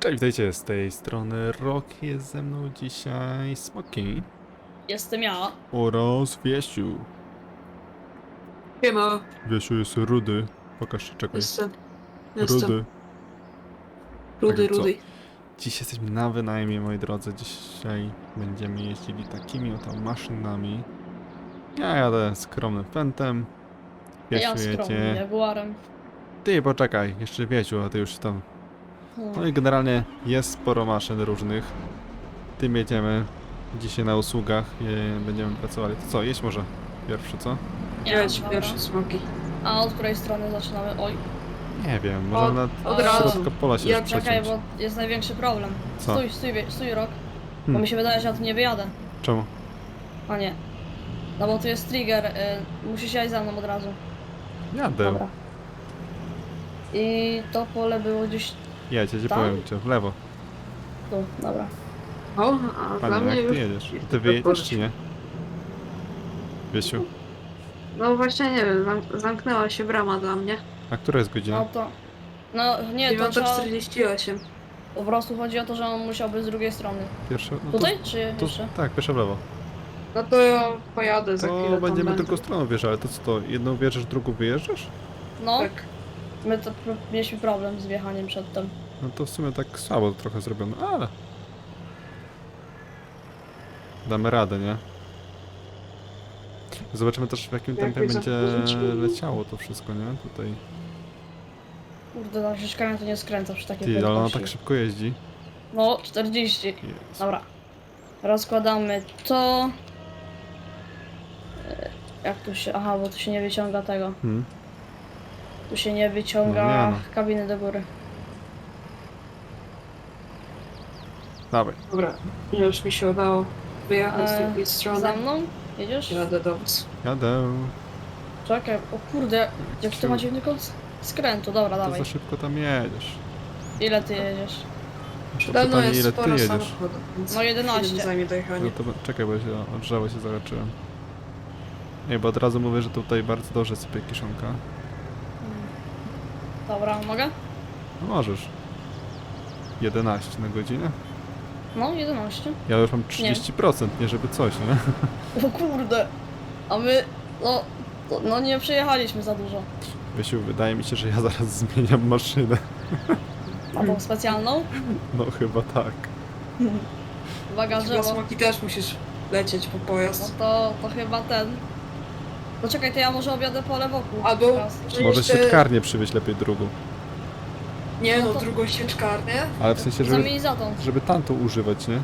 Cześć, witajcie, z tej strony Rock jest ze mną dzisiaj Smoki Jestem ja. oraz Wiesiu. Siema, Wiesiu jest rudy. Pokaż się, czekaj. jestem. Jestem. Rudy. Rudy, Tak, co? rudy. Dziś jesteśmy na wynajmie, moi drodzy. Dzisiaj będziemy jeździli takimi oto maszynami. Ja jadę skromnym Fentem. Ja Wiesiu skromny, jedzie. Jaguarem. Ty, poczekaj, jeszcze Wiesiu, a ty już tam No Hmm. i generalnie jest sporo maszyn różnych. Tym jedziemy dzisiaj na usługach i będziemy pracowali. To co, jeść może pierwszy, co? Dobra. pierwsze smoki. A od której strony zaczynamy? Oj, Nie wiem, może Od- na od razu. środka pola się Ja już czekaj, przeciąć. bo jest największy problem. Co? Stój, stój, wie- stój rok. Bo Hmm. mi się wydaje, że ja tu nie wyjadę. Czemu? A nie. No bo tu jest trigger, y, musisz jechać za mną od razu. Jadę. Dobra. I to pole było gdzieś Jedź, ja ci Tam? powiem cię, w lewo. tu, dobra. O, a dla Panie, mnie jak już... ty jedziesz? Ty wyjedziesz czy nie? Wiesiu, No właśnie nie wiem, zam- zamknęła się brama dla mnie. a która jest godzina? No to... No nie, to trzeba... 9.48. Po prostu chodzi o to, że on musiałby z drugiej strony. Pierwsza? No to, Tutaj, czy to, jeszcze? tak, pierwsza w lewo. No to ja pojadę za chwilę To tam będziemy będę. tylko stroną wjeżdżać, ale to co to? Jedną wjeżdżasz, drugą wyjeżdżasz? No, Tak. my to pro- mieliśmy problem z wjechaniem przedtem. No to w sumie tak słabo trochę zrobione, ale... Damy radę, nie? Zobaczymy też w jakim Jak tempie będzie leciało to wszystko, nie? Tutaj. Kurde, na ścieżkami to nie skręca przy takiej Ty, ale ona prędkości. tak szybko jeździ. No, 40. Jezu. Dobra. Rozkładamy to. E, Jak tu się. Aha, bo tu się nie wyciąga tego. Hmm. Tu się nie wyciąga No nie no. kabiny do góry. Dawaj. Dobra, już mi się udało wyjechać z E, drugiej strony. Za mną? Jedziesz? Jadę do was. Jadę. Czekaj, o kurde, jak to ma dziwny kąt skrętu. Dobra, To dawaj. za szybko tam jedziesz. Ile ty jedziesz? Przede mną pytanie, jest ile ty sporo jedziesz? samochodów, więc No 11. chwilę zajmie No dojechanie. to czekaj, bo ja się odrzało się zaleczyłem. Nie, bo od razu mówię, że tutaj bardzo dobrze sypie kiszonka. Dobra, mogę? No możesz. 11 na godzinę? No, 11. Ja już mam 30%, nie, żeby coś, nie? O kurde. A my. No. to- No nie przejechaliśmy za dużo. Wiesiu, wydaje mi się, że ja zaraz zmieniam maszynę. A tą specjalną? No chyba tak. Uwaga, drzewo. smoki też musisz lecieć po No pojazd. to, to chyba ten. No czekaj, to ja może objadę pole wokół. Albo-. Że Może jeszcze- sieczkarnię przywieźć lepiej drugą. Nie No no, to- drugą sieczkarnię. Ale w sensie, żeby, Zamień za tą. żeby tamtą używać, nie?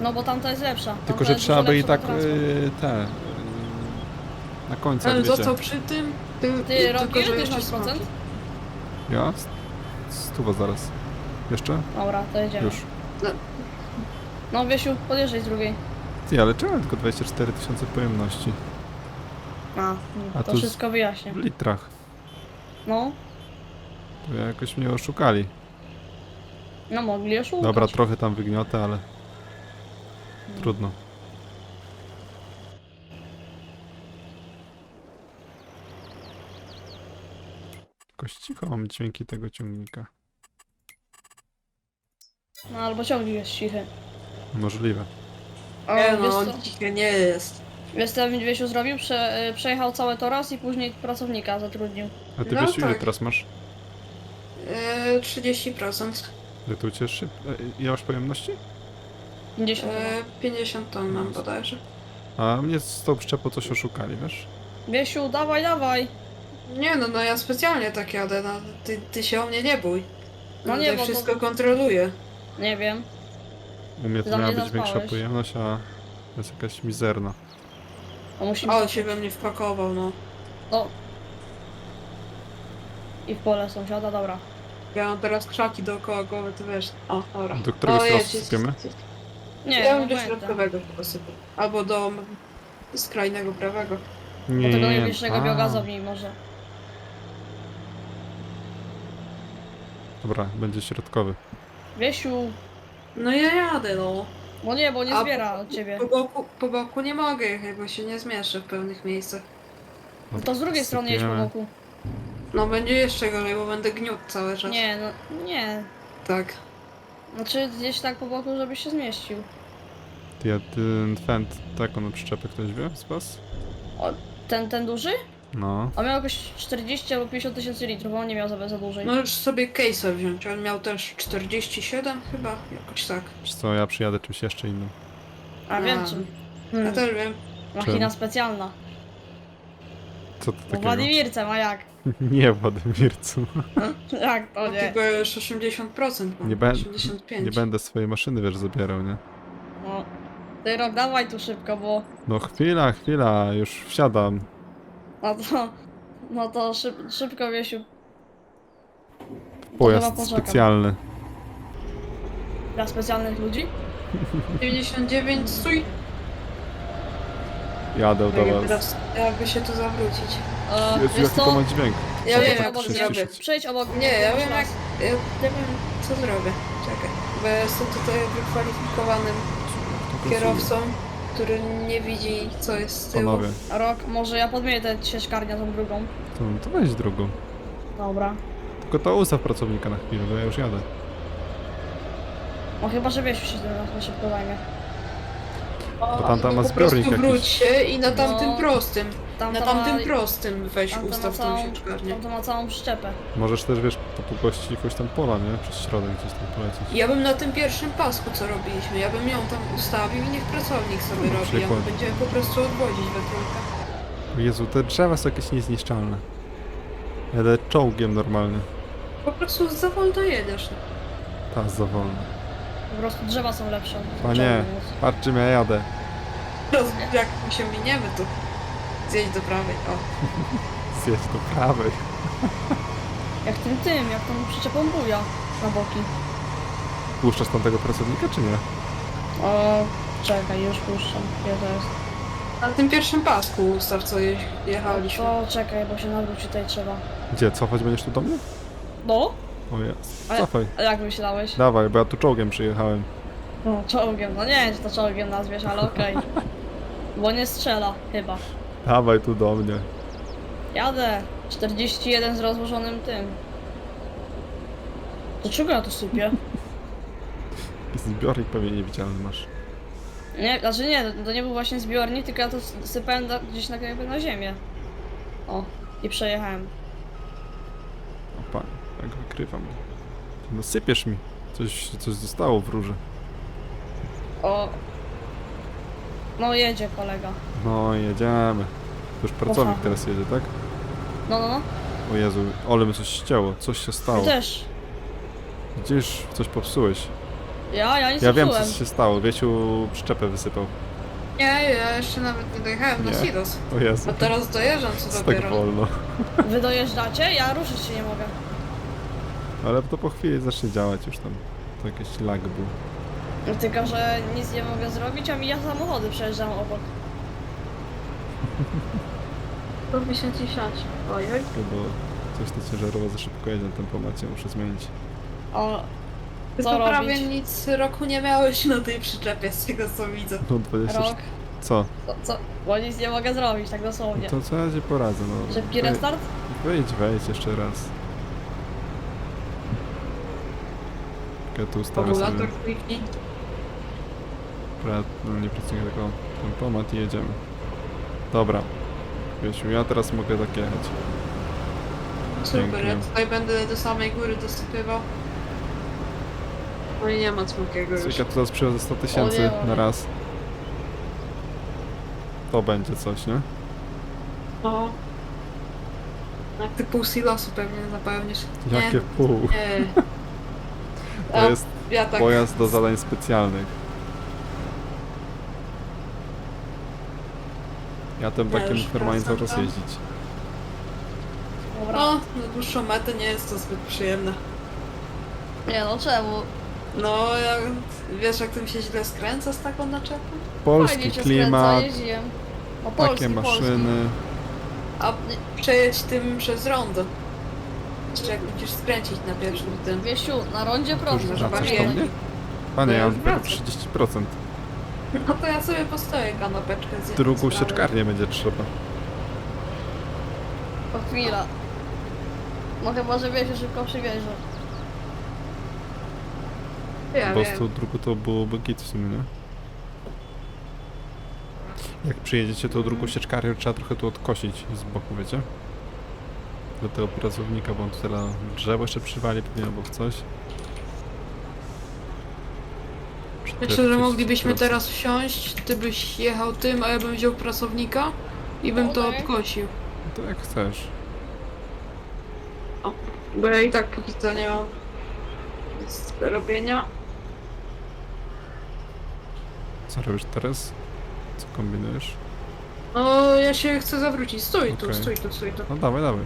No bo tamta jest lepsza. Tamta Tylko, że jest trzeba dużo by i lepsza do tak transportu. yy, te... Yy, na końcu, Ale wiecie. został przy tym. Ty, Ty, Rob, tylko, ile że ty jeszcze masz smoki. procent? Ja? S- Stuwa zaraz. Jeszcze? Dobra, to jedziemy. Już. No Wiesiu, podjeżdżaj z drugiej. Ty, ale czemu tylko 24 tysiące pojemności? A, A to z- wszystko wyjaśnię. W litrach. No, jakoś mnie oszukali. no mogli oszukać. Dobra, trochę tam wygniotę, ale... Trudno. Jakoś cicho mam dźwięki tego ciągnika. No albo ciągnik jest cichy. Możliwe. O, Nie wiesz no, co? on dzisiaj nie jest. Wiesz co Wiesiu zrobił? Prze, y, przejechał całe to raz i później pracownika zatrudnił. A ty No wiesz, ile tak. teraz masz? Eee, 30%. Ile tu cię szyb... e, Ile masz pojemności? 50 chyba. Eee, 50 ton mam bodajże. A mnie z tą przyczepą coś oszukali, wiesz? Wiesiu, dawaj, dawaj! Nie no, no ja specjalnie tak jadę, no ty, ty się o mnie nie bój. No No nie, nie, bo to- wszystko kontroluję. Nie wiem. U mnie to Za miała mnie być większa zaspałeś. pojemność, a jest jakaś mizerna. A musimy... O, się we mnie wpakował, no. No. I w pole sąsiada, dobra. Ja mam teraz krzaki dookoła głowy, to wiesz. O, dobra. Do którego o, jedź, sypiemy? Nie, ja bym do środkowego posypał. Albo do skrajnego prawego. Do tego Nie, najbliższego a, biogazowni może. Dobra, będzie środkowy. Wiesiu, No ja jadę, no. no nie, bo nie A, zbiera od ciebie. Po boku, po boku nie mogę jechać, bo się nie zmieszczę w pewnych miejscach. No to z drugiej strony jedź po sypiemy. boku. No będzie jeszcze gorzej, bo będę gniótł cały czas. Nie, no nie. Tak. Znaczy gdzieś tak po boku, żebyś się zmieścił. Ty, a ten Fend, taką przyczepę ktoś wie z was? Ten, ten duży? No. On miał jakieś 40 albo 50 tysięcy litrów, bo on nie miał za, za dłużej. Możesz sobie case'a wziąć, on miał też 47 chyba, jakoś tak. Czy co, ja przyjadę czymś jeszcze innym. A wiem A. czym. Ja Hmm. też wiem. Machina Czym? specjalna. Co to takiego? Władimirce ma jak? Nie, Władimircu. Jak to No, nie? tylko już 80% mam. Nie, ben- 85. nie będę swojej maszyny, wiesz, zabierał, nie? No. Ty rok dawaj tu szybko, bo No chwila, chwila, już wsiadam. no to, no to szyb, szybko Wiesiu. Pojazd poczekam. specjalny. Dla specjalnych ludzi? 99, stój! Jadę do Jakby was. jakby się tu zawrócić. E, Jezu, wiesz jaki to co? ma dźwięk. Ja wiem, tak jak to przyciszyć? zrobię. Przejdź obok Nie, ja wiem jak... nas. Ja, ja wiem co zrobię. Czekaj. Bo ja jestem tutaj wykwalifikowanym To kierowcą, który nie widzi co jest z tyłu. Panowie, Rok, może ja podmienię tę sieczkarnię tą drugą. to, to weź drugą. Dobra. Tylko to ustaw pracownika na chwilę, bo ja już jadę. No chyba, że Wiesiu się tym na szybko zajmie. O, tamta ma po prostu zbiornik jakiś. wróć się i na tamtym No, prostym. Tamta Na tamtym ma, prostym weź ma ustaw tą sieczkarnię. tamta ma całą przyczepę. Możesz też, wiesz, po długości jakoś tam pola, nie? Przez środek gdzieś tam polecieć. Ja bym na tym pierwszym pasku, co robiliśmy, ja bym ją tam ustawił i niech pracownik sobie robi, a my przykład. będziemy po prostu odwodzić we trójkę. Jezu, te drzewa są jakieś niezniszczalne. Jadę czołgiem normalnie. Po prostu za wolno jedziesz. Ta, za wolno. Po prostu drzewa są lepsze. Panie, patrz czym ja jadę. Roz, jak my się miniemy, to zjedź do prawej, o. Zjedź do prawej. Jak tym tym, jak tą przyczepą buja na boki. Puszczasz tam tego pracownika, czy nie? O, czekaj, już puszczam. Gdzie to jest? Na tym pierwszym pasku ustaw, co je, jechaliśmy. To czekaj, bo się nawrócić tutaj trzeba. Gdzie, cofać będziesz tu do mnie? No? O jest. Ale- Cofaj. A jak myślałeś? Dawaj, bo ja tu czołgiem przyjechałem. No, czołgiem. No nie wiem, czy to czołgiem nazwiesz, ale okej. Bo nie strzela, chyba. Dawaj tu do mnie. Jadę. 41 z rozłożonym tym. To czego ja tu sypię? Zbiornik pewnie niewidzialny masz. Nie, znaczy nie, to nie był właśnie zbiornik, tylko ja to sypałem na, gdzieś na, jakby na ziemię. O, i przejechałem. Wykrywam. No sypiesz mi. Coś, coś zostało w rurze. O. No jedzie kolega. No jedziemy. To już pracownik Kocham. teraz jedzie, tak? No, no, no. O Jezu, ole mi coś ścięło. Coś się Ty stało. też. Gdzieś coś popsułeś. Ja, ja nic Ja nie wiem psułem. co się stało. Wiesiu przyczepę wysypał. Nie, ja jeszcze nawet nie dojechałem Nie. na Silos. O Jezu. A teraz dojeżdżam co Jest tak dopiero. wolno. Wy dojeżdżacie? Ja ruszyć się nie mogę. Ale to po chwili zacznie działać już tam. To jakiś lag był. Tylko, że nic nie mogę zrobić, a mi ja samochody przejeżdżam obok. 156. Oj, oj. Bo coś ta ciężarowa za szybko jedzie na tempomacie, muszę zmienić. O, Co to robić? prawie nic roku nie miałeś na tej przyczepie, z tego co widzę. No 20... rok. Co? Co, co? Bo nic nie mogę zrobić, tak dosłownie. To co ja ci poradzę, no. Szybki Wej- restart? Wejdź, wejdź jeszcze raz. Ja tu ustawię sobie... Kliknij. Pra... No nie pracuje tylko tempomat i jedziemy. Dobra. Wiesiu, ja teraz mogę tak jechać. Super, Pięknie. ja tutaj będę do samej góry dosypywał. No i nie ma smokiego już. Cyka tu teraz przyjdę 100 tysięcy na raz. To będzie coś, nie? No. Jak ty pół silosu pewnie zapełnisz. Jakie Nie, pół? nie. To jest ja tak... pojazd do zadań specjalnych. Ja tym Ja takim już normalnie cały wracam czas tam. jeździć. Dobra. No, na dłuższą metę nie jest to zbyt przyjemne. Nie no, czemu? No, ja, wiesz jak tym się źle skręca z taką naczepą? Polski Fajnie się klimat, skręca, jeździłem. O, polski, takie polski. maszyny. A przejedź tym przez rondo. Jeszcze jak musisz skręcić na pierwszym tym. Wiesiu, na rondzie prosto, Kurde, żeby coś nie. Panie, No ja mam już tylko wracam. 30%. No to ja sobie postoję kanapeczkę z Drugą sieczkarnię będzie trzeba. To chwila. No chyba, że Wiesiu szybko przywiezie. Ja Bo z wiem. tą drugą to byłoby git w sumie, nie? Jak przyjedziecie tą drugą sieczkarią, trzeba trochę tu odkosić z boku, wiecie? Do tego pracownika, bo on tu teraz drzewo jeszcze przywali pewnie albo w coś. Myślę, że moglibyśmy 40%. teraz wsiąść, ty byś jechał tym, a ja bym wziął pracownika i bym to Okej. obkosił. To jak chcesz. Bo ja i tak póki co nie mam nic do robienia. Co robisz teraz? Co kombinujesz? No, ja się chcę zawrócić. Stój tu, Okej. stój tu, stój tu. No dawaj, dawaj.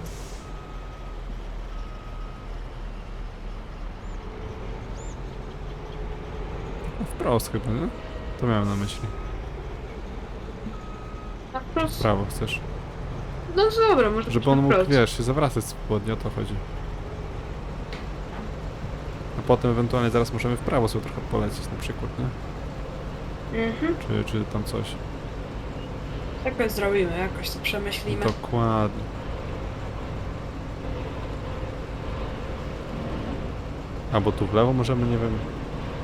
Wprost chyba, nie? To miałem na myśli. Na wprost. W prawo chcesz. No dobra, może Żeby on mógł, wprost. wiesz, się zawracać swobodnie, o to chodzi. A potem ewentualnie zaraz możemy w prawo sobie trochę polecieć na przykład, nie? Mhm. Czy, czy tam coś. Jakoś zrobimy, jakoś to przemyślimy. Dokładnie. Albo tu w lewo możemy, nie wiem,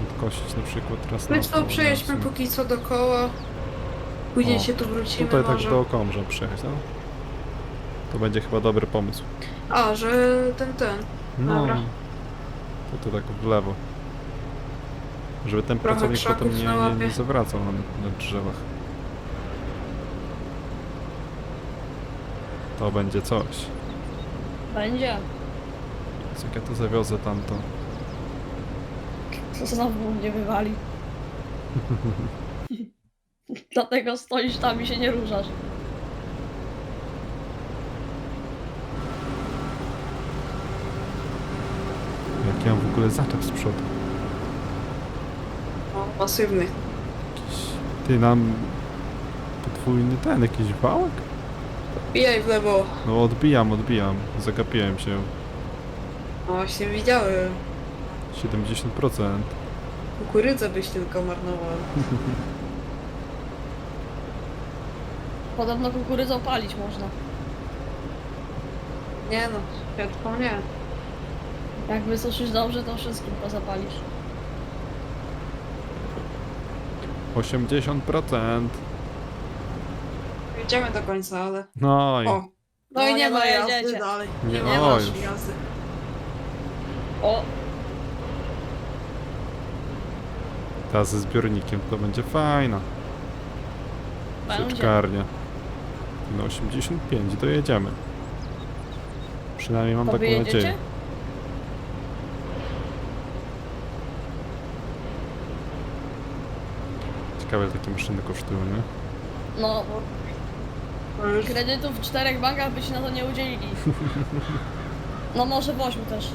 odkosić na przykład raz na My to przejedźmy póki co dookoła. Później O, się tu wrócimy Tutaj tak może. dookoła możemy przejechać, no? To będzie chyba dobry pomysł. A, że ten, ten. No. Dobra. To, to tak w lewo. Żeby ten Trochę pracownik potem nie, na nie, łapie. nie zawracał na, na drzewach. To będzie coś. Będzie. Więc Jak ja to zawiozę tamto. To znowu mnie wywali. Dlatego stoisz tam i się nie ruszasz. Jak ja mam w ogóle zaczep z przodu. O, masywny. Jakiś... Ty nam... Podwójny ten, jakiś wałek? Bijaj w lewo. No odbijam, odbijam. Zagapiłem się. No właśnie widziałem. 70%. Kukurydzę byś tylko marnował. Podobno kukurydzą palić można. Nie no, światło nie. Jak wysuszysz dobrze, to wszystkim to zapalisz. 80%. Jedziemy do końca, ale... No i... O! No, No i nie nie ma jazdy dalej. Nie- Nie, ma już. jazdy. O, Ta ze zbiornikiem to będzie fajna. będzie. Sieczkarnia. No 85, dojedziemy. Przynajmniej mam To taką wy jedziecie? nadzieję. Ciekawe ile takie maszyny kosztują, nie? No, No kredytów w czterech bankach by się na to nie udzielili. No może w ośmiu też.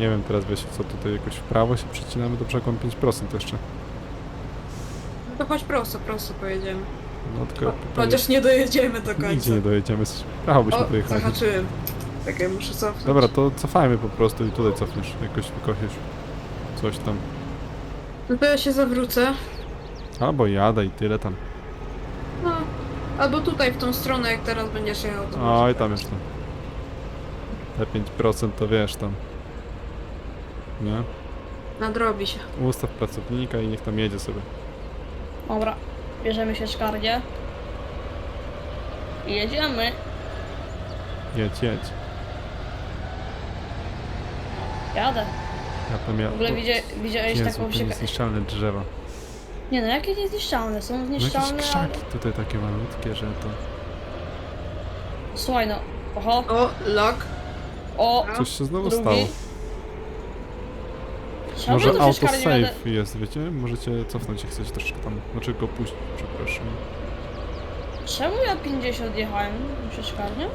Nie wiem teraz wiecie co tutaj jakoś w prawo się przecinamy do brzegu 5% jeszcze. No to chodź prosto, prosto pojedziemy. No tylko pytanie, Chociaż nie dojedziemy do końca. nigdzie nie dojedziemy, w prawo byśmy O, dojechali. zahaczyłem. Czekaj, muszę cofnąć. Dobra, to cofajmy po prostu i tutaj cofniesz, jakoś wykosisz coś tam. No to ja się zawrócę. Albo jadę i tyle tam. No. Albo tutaj w tą stronę, jak teraz będziesz jechał. to może Oj, tak. tam jeszcze. Te 5% to wiesz tam. Nie? Nadrobi się. Ustaw pracownika i niech tam jedzie sobie. Dobra, bierzemy się szkarnie. I jedziemy. Jedź, jedź. Jadę. Ja tam ja... W ogóle widzia, widziałeś Jezu, taką te wsieka... niezniszczalne drzewa. Nie no, jakie niezniszczalne? Są No jakieś zniszczalne, ale... krzaki tutaj takie malutkie, że to... Słuchaj no. Oho, O, lak. o? Coś się znowu drugi. stało. Czemu Może będę... autosave jest, wiecie? Możecie cofnąć jak chcecie troszkę tam. Znaczy go puścić, przepraszam. Czemu ja 50 jechałem szkarnię?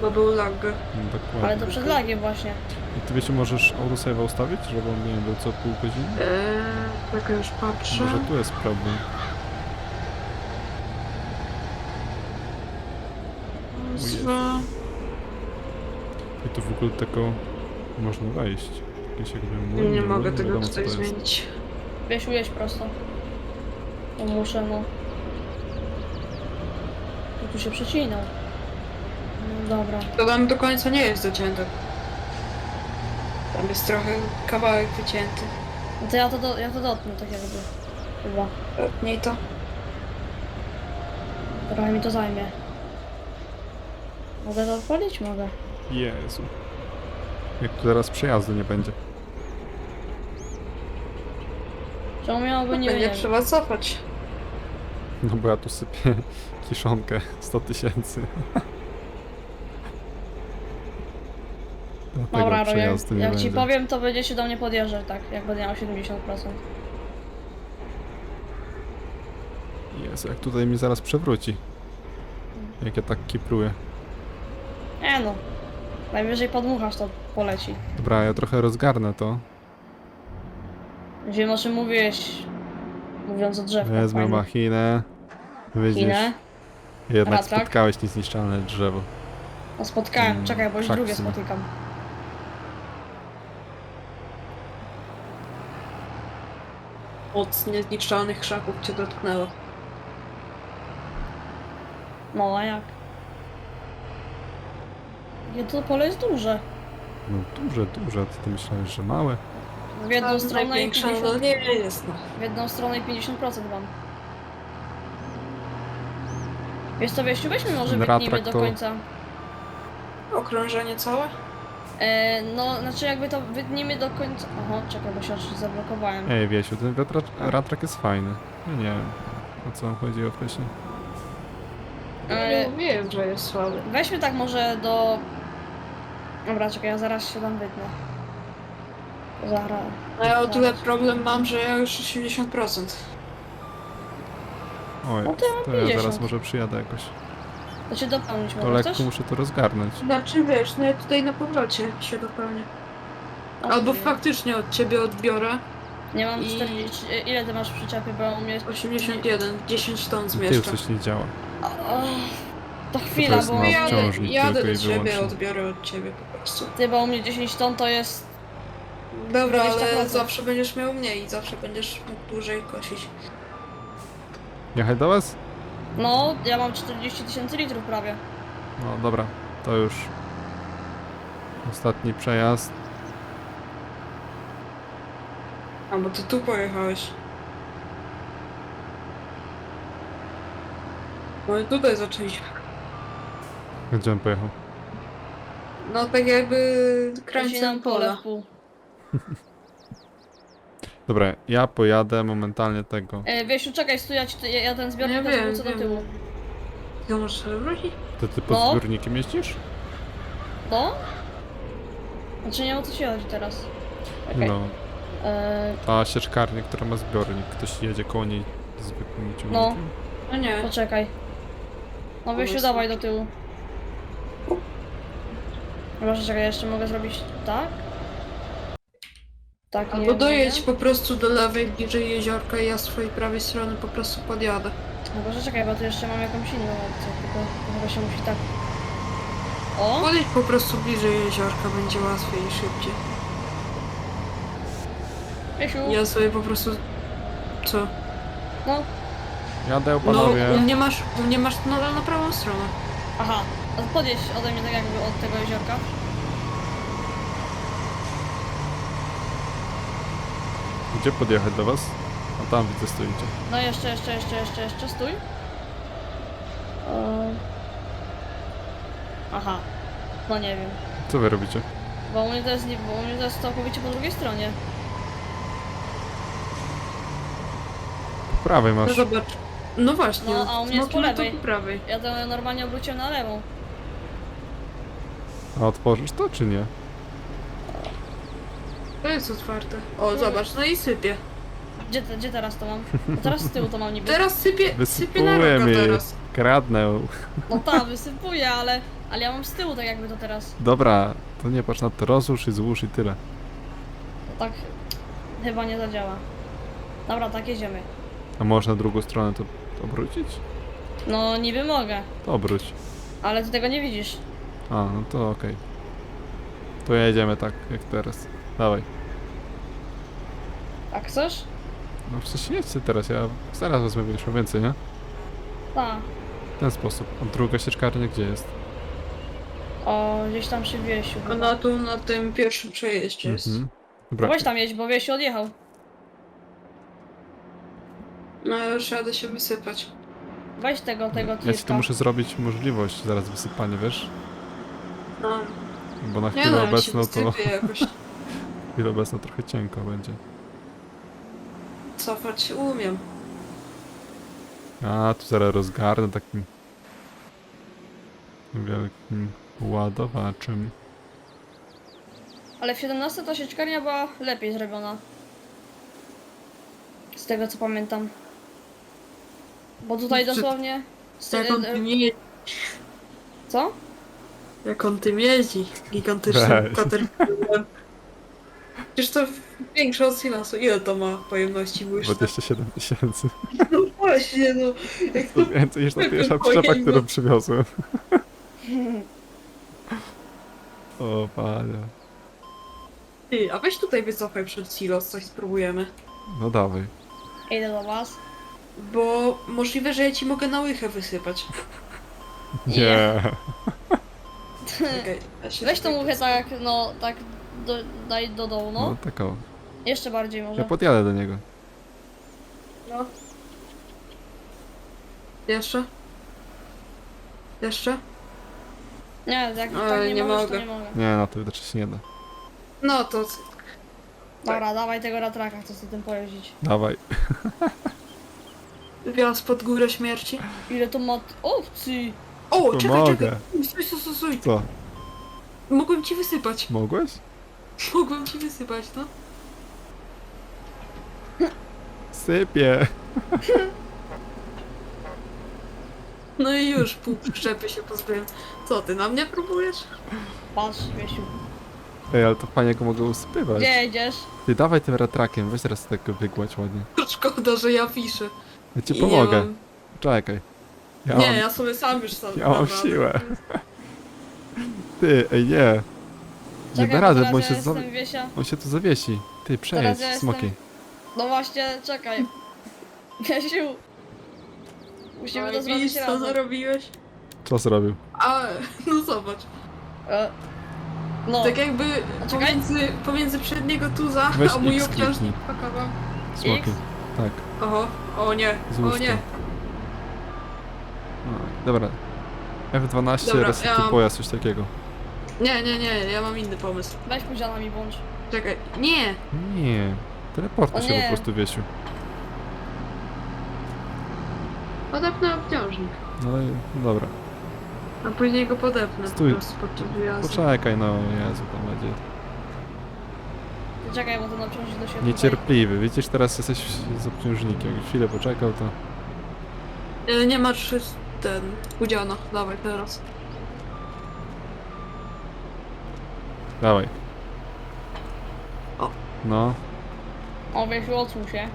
Bo był lag. No, dokładnie. Ale to przed lagiem właśnie. I ty wiecie, możesz autosave ustawić, żeby on nie był co pół godziny? Eee, tak już patrzę. Może tu jest problem. Nazwa. I tu w ogóle tylko można wejść. Jakieś jakby mur, Nie mur, mogę tego wiadomo, co tutaj to jest. zmienić. Wiesz, ujeść prosto. No muszę, no. No tu się przecinał. No dobra. To tam do końca nie jest zacięte. Tam jest trochę kawałek wycięty. No to ja to, do, ja to dotknę tak jakby. Chyba. Nie to. Trochę mi to zajmie. Mogę to odpalić? Mogę. Jezu. Jak tu teraz przejazdu nie będzie. Czemu miałoby nie Będzie wiem. trzeba cofać. No bo ja tu sypię kiszonkę 100 tysięcy. Dlatego Dobra, no jak, nie będzie. ci powiem, to będzie się do mnie podjeżdżać, tak, jak będę miał 70%. Jezu, jak tutaj mi zaraz przewróci. Jak ja tak kipruję. Nie no. Najwyżej podmuchasz, to poleci. Dobra, ja trochę rozgarnę to. Wiem o czym mówiłeś, mówiąc o drzewkach. Wezmę fajnych. machinę. Widzisz, Chinę. jednak Ratrak. spotkałeś niezniszczalne drzewo. No spotkałem, Mm, czekaj, bo już drugie w sumie. spotykam. Od niezniszczalnych krzaków cię dotknęło. No a jak? Nie, to pole jest duże. No duże, duże. Ty, ty myślałeś, że małe? W jedną Tam stronę i największa, 50%. no nie jest no. W jedną stronę i 50% mam. Wiesz co, Wieściu, weźmy może Ten wytnijmy ratrak do to- końca. Okrążenie całe? E, no, znaczy jakby to wytnijmy do końca... Oho, czekaj, bo się aż zablokowałem. Ej, Wiesiu, ten wiatrak, ratrak jest fajny. Ja nie wiem, o co chodzi o wcześniej. Ale- Nie mówiłem, że jest słaby. Weźmy tak może do... Dobra, czekaj, ja zaraz się tam wytnę. Zaraz. No ja o tyle problem mam, że ja już 80%. Oj, No to ja mam to ja 50. zaraz może przyjadę jakoś. To cię dopełnić To mogę, lekko chcesz? muszę to rozgarnąć. Znaczy wiesz, no ja tutaj na powrocie się dopełnię. Albo Okej. faktycznie od ciebie odbiorę. Nie mam i- 40... Ile ty masz przyczepy, bo u mnie jest... 81, 10 ton Tył zmieszczę. coś nie działa. O, to chwila, jest bo... na Jadę, obciążnik jadę tylko do i ciebie, wyłącznie. odbiorę od ciebie po prostu. Ty, bo u mnie 10 ton to jest... Dobra, 20%. ale zawsze będziesz miał mniej, zawsze będziesz mógł dłużej kosić. Jechać do was? No, ja mam 40 tysięcy litrów prawie. No dobra, to już ostatni przejazd. A bo ty tu pojechałeś. No i tutaj zaczęliśmy. Gdzie on pojechał? No tak jakby Kręci kręcę nam pole pola. w pół. Dobra, ja pojadę momentalnie tego. E, Wiesiu, czekaj, stój, ja, ci, ja, ja ten zbiornik Ja też wiem, wrócę do wiem. tyłu. Ty możesz wrócić? To ty pod No. zbiornikiem jeździsz? No? Znaczy nie o co ci chodzi teraz. Okej. No, E, ta sieczkarnia, która ma zbiornik. Ktoś jedzie koło niej zwykłym ciągnikiem. No nie. poczekaj. No Pomysł. dawaj do tyłu. Może czekaj, jeszcze mogę zrobić tak? Tak, nie Albo dojedź po prostu do lewej, bliżej jeziorka i ja z twojej prawej strony po prostu podjadę. No może czekaj, bo tu jeszcze mam jakąś inną opcję, tylko to chyba się musi tak... O! Podejdź po prostu bliżej jeziorka, będzie łatwiej i szybciej. Wiesiu! Ja sobie po prostu... Co? No, Jadę, No, panowie. u mnie masz, u mnie masz nadal na prawą stronę. aha. No Podjedź ode mnie tak jakby od tego jeziorka. Gdzie podjechać do was? A tam widzę stoicie. No jeszcze, jeszcze, jeszcze, jeszcze, jeszcze, stój. Eee. Aha. No nie wiem. Co wy robicie? Bo u mnie to jest, nie, bo u mnie to jest całkowicie po drugiej stronie. Po prawej No masz. zobacz. No właśnie. No, a u mnie jest po smoki, no to lewej. po prawej. Ja to normalnie obróciłem na lewą. A otworzysz to czy nie? To jest otwarte. O, zobacz, no i sypie. Gdzie, te, gdzie teraz to mam? No teraz z tyłu to mam niby. Teraz sypie, sypie na Wysypuję roga mi. teraz. Kradnę. No tak, wysypuję, ale, ale ja mam z tyłu tak jakby to teraz. Dobra, to nie patrz na to, rozłóż i złóż i tyle. To tak chyba nie zadziała. Dobra, tak jedziemy. A można drugą stronę to obrócić? No niby mogę, To obróć. ale ty tego nie widzisz. A, no to okej. To jedziemy tak, jak teraz. Dawaj. Tak chcesz? No przecież jedźcie teraz, ja zaraz wezmę większą więcej, nie? Tak. W ten sposób. A druga sieczkarnia gdzie jest? O, gdzieś tam przy Wiesiu. A chyba. na tu, na tym pierwszym przejeździe jest. Mhm. No Dobra, Weź tam jedź, bo Wiesiu odjechał. No już jadę się wysypać. Weź tego, tego ja ci tu tirka. muszę zrobić możliwość zaraz wysypania, wiesz? No, Bo na nie chwilę no, ja się obecną to... wysypię jakoś. chwilę obecną trochę cienko będzie. Cofać się umiem. A, tu zaraz rozgarnę takim... wielkim ładowaczem. Ale w 17 ta sieczkarnia była lepiej zrobiona. Z tego co pamiętam. Bo tutaj Czy- dosłownie... z- Jak on e, tym jeździ, Co? jak on tym jeździ, gigantycznym Weź. Przecież to większe od silasu. Ile to ma pojemności błyszczne? 27 tysięcy. No właśnie, no. Jak to To więcej niż ta pierwsza przyczepa, którą przywiozłem. O panie. Ty, a weź tutaj wycofaj przed silos, coś spróbujemy. No dawaj. Idę do was. Bo możliwe, że ja ci mogę na łychę wysypać. Nie. Czekaj, ja się Weź tą tutaj muchę tak, no, tak do, daj do dołu, No no. tak o. Jeszcze bardziej Ja może. podjadę do niego. No. Jeszcze? Jeszcze? Nie, jak tak nie, nie możesz, mogę. to nie mogę. Nie, no to widocznie się nie da. No to Dobra, dawaj tego ratraka, chcę z tym pojeździć. Dawaj. wjazd pod górę śmierci. Ile to ma... Owcy! O, czekaj, Pomogę. czekaj. Stój, stój, stój, stój. Co? Mogłem ci wysypać. Mogłeś? Mogłem ci wysypać, no. Sypie. No i już, pół przyczepy się pozbyłem. Co, ty na mnie próbujesz? Patrz, Wiesiu. Ej, ale to fajnie go mogę usypywać. Gdzie jedziesz? Ty dawaj tym ratrakiem, weź teraz tak go wygładź ładnie. Szkoda, że ja piszę. Ja ci I nie pomogę. mam- Czekaj. Ja Nie, mam... ja sobie sam już sam. ja mam siłę. Ty, ej nie. Nie Czekaj, da bo rady, bo on się, za... jestem Wiesia. on się tu zawiesi. Ty, przejedź, Teraz ja jestem- smoki. No właśnie, czekaj. Wiesiu. Musimy Oj, to zrobić widzisz, co razem. zarobiłeś? Co zrobił? A, no zobacz. E, No, Tak jakby czekaj. pomiędzy, pomiędzy przedniego tuza, Weź a mój X obciążnik kliknij. pakował. Smoki. X? Tak, Oho, o nie, złóż o nie. No, dobra. F12 Dobra, resetu ja mam- pojazd, coś takiego. Nie, nie, nie, ja mam inny pomysł. weź poziomami włącz. Czekaj, nie! Nie. Teleportuj O się nie. po prostu, Wiesiu. Podepnę obciążnik. No i dobra. A później go podepnę Stój. po prostu podczas wyjazdu. Poczekaj, no Jezu, tam będzie. Czekaj, bo to naprząż do siebie. Niecierpliwy. Widzisz, teraz jesteś z obciążnikiem. Jak chwilę poczekał, to... E, Nie ma trzy ten udziano. Dawaj teraz. Dawaj. O. No, O, Wiesiu, odsuń się.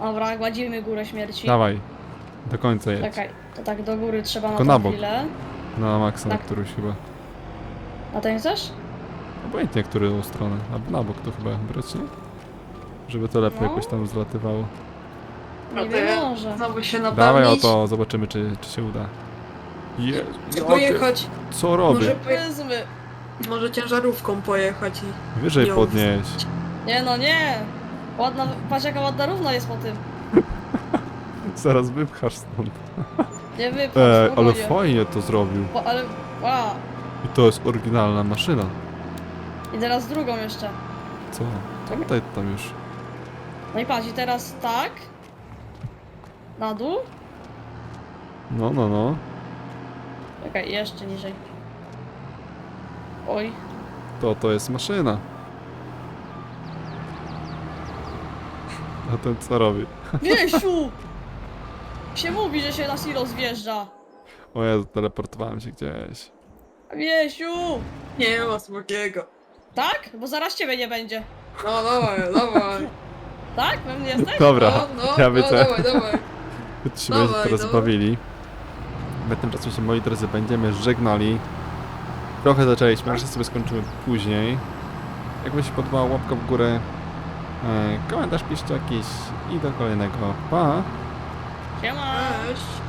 Dobra, gładzimy górę śmierci. dawaj. Do końca jedź. Czekaj, to tak do góry trzeba na Tylko tą na bok. chwilę. Na maksa, na Tak. którąś chyba. A ten chcesz? Obojętnie, którą stronę. Albo na bok to chyba brać, nie? Żeby to lepiej No. jakoś tam zlatywało. Nie to wiem, ja może. Znowu się Dawaj napełnić. o to, zobaczymy czy, czy się uda. Je, Czy jakie- pojechać, Co robię? Może poje- Powiedzmy. Może ciężarówką pojechać i... Wyżej nie podnieś. Nie no, nie! Ładna, patrz jaka ładna równa jest po tym. Zaraz wypchasz stąd. Nie wypcham, Ej, ale spokojnie. fajnie to zrobił. Po, ale, wow. I to jest oryginalna maszyna. I teraz drugą jeszcze. Co? Tutaj tam już. No i patrz, i teraz tak. Na dół. No, no, no. Czekaj, jeszcze niżej. Oj. To, to jest maszyna. A ten co robi? Wiesiu! się mówi, że się na silo zjeżdża. O Jezu, teleportowałem się gdzieś. Wiesiu! Nie ma smokiego. Tak? Bo zaraz ciebie nie będzie. No dawaj, dawaj. Tak? Pewnie jesteś? Dobra, No, no, ja no, wiedzę. dawaj, dawaj. Się Dawaj, będziecie teraz dawaj. bawili. My tymczasem się, moi drodzy, będziemy żegnali. Trochę zaczęliśmy, ale sobie skończymy później. Jak Wam się podobała, łapka w górę. E, komentarz piszcie jakiś i do kolejnego. Pa! Siema! Cześć.